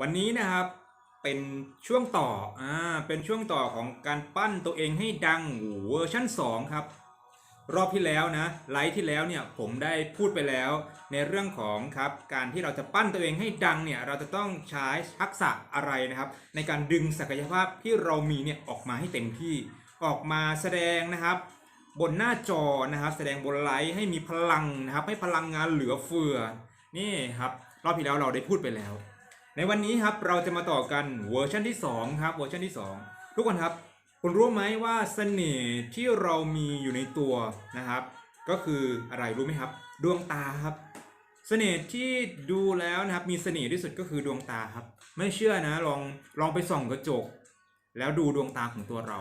วันนี้นะครับเป็นช่วงต่ออ่าเป็นช่วงต่อของการปั้นตัวเองให้ดังเวอร์ชั่น 2 ครับ รอบที่แล้วนะไลฟ์ที่แล้วเนี่ยผมได้พูดไปแล้วในเรื่องของครับการที่เราจะปั้นตัวเองให้ดังเนี่ยเราจะต้องใช้ทักษะอะไรนะครับ ในการดึงศักยภาพที่เรามีเนี่ยออกมาให้เต็มที่ออกมาแสดงนะครับบนหน้าจอนะครับ แสดงบนไลฟ์ให้มีพลังนะครับให้พลังงานเหลือเฟือนี่ครับรอบที่แล้วเราได้พูดไปแล้ว ในวันนี้ครับเราจะมาต่อกันเวอร์ชันที่2ครับเวอร์ชันที่ 2 ทุกคนครับ คุณรู้ไหมว่าเสน่ห์ที่เรามีอยู่ในตัวนะครับ ก็คืออะไรรู้ไหมครับ ดวงตาครับ เสน่ห์ที่ดูแล้วนะครับมีเสน่ห์ที่สุดก็คือดวงตาครับ ไม่เชื่อนะลองลองไปส่องกระจก แล้วดูดวงตาของตัวเรา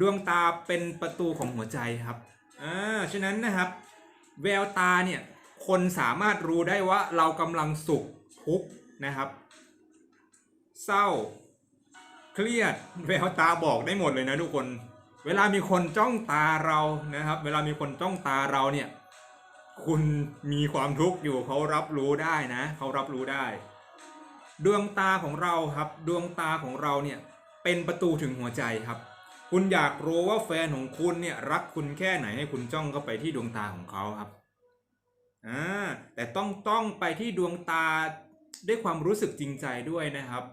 ดวงตาเป็นประตูของหัวใจครับอ่าฉะนั้นนะครับ แววตาเนี่ยคนสามารถรู้ได้ว่าเรากำลังสุขทุกข์ นะครับ เศร้า เครียดแววตาบอกได้หมดเลยนะทุกคน เวลามีคนจ้องตาเรานะครับ เวลามีคนจ้องตาเราเนี่ย คุณมีความทุกข์อยู่เขารับรู้ได้นะเขารับรู้ได้ ดวงตาของเราครับ ดวงตาของเราเนี่ยเป็นประตูถึงหัวใจครับ คุณอยากรู้ว่าแฟนของคุณเนี่ยรักคุณแค่ไหนให้คุณจ้องเข้าไปที่ดวงตาของเขาครับอ่าแต่ต้องต้องไปที่ดวงตา ด้วยความรู้สึกจริงใจด้วยนะครับ